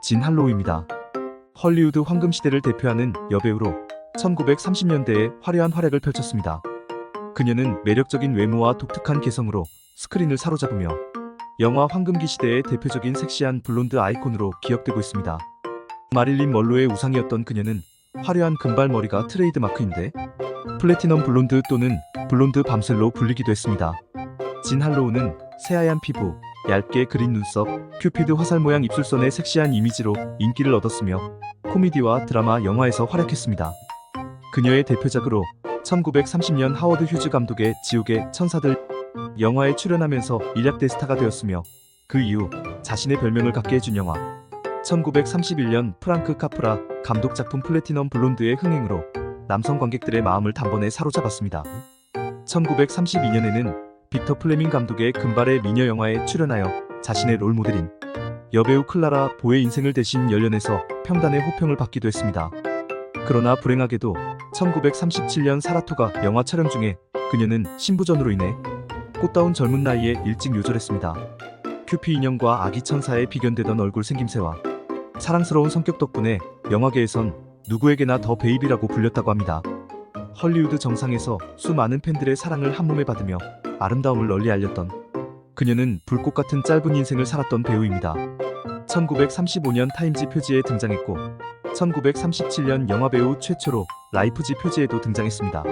진 할로우입니다. 헐리우드 황금시대를 대표하는 여배우로 1930년대에 화려한 활약을 펼쳤습니다. 그녀는 매력적인 외모와 독특한 개성으로 스크린을 사로잡으며 영화 황금기 시대의 대표적인 섹시한 블론드 아이콘으로 기억되고 있습니다. 마릴린 멀로의 우상이었던 그녀는 화려한 금발머리가 트레이드마크인데 플래티넘 블론드 또는 블론드 밤셀로 불리기도 했습니다. 진 할로우는 새하얀 피부, 얇게 그린 눈썹, 큐피드 화살 모양 입술선의 섹시한 이미지로 인기를 얻었으며 코미디와 드라마, 영화에서 활약했습니다. 그녀의 대표작으로 1930년 하워드 휴즈 감독의 지옥의 천사들 영화에 출연하면서 일약대 스타가 되었으며 그 이후 자신의 별명을 갖게 해준 영화 1931년 프랑크 카프라 감독 작품 플래티넘 블론드의 흥행으로 남성 관객들의 마음을 단번에 사로잡았습니다. 1932년에는 빅터 플레밍 감독의 금발의 미녀 영화에 출연하여 자신의 롤모델인 여배우 클라라 보의 인생을 대신 열연해서 평단의 호평을 받기도 했습니다. 그러나 불행하게도 1937년 사라토가 영화 촬영 중에 그녀는 신부전으로 인해 꽃다운 젊은 나이에 일찍 요절했습니다. 큐피 인형과 아기 천사에 비견되던 얼굴 생김새와 사랑스러운 성격 덕분에 영화계에선 누구에게나 더 베이비라고 불렸다고 합니다. 헐리우드 정상에서 수많은 팬들의 사랑을 한몸에 받으며 아름다움을 널리 알렸던 그녀는 불꽃 같은 짧은 인생을 살았던 배우입니다. 1935년 타임지 표지에 등장했고 1937년 영화배우 최초로 라이프지 표지에도 등장했습니다.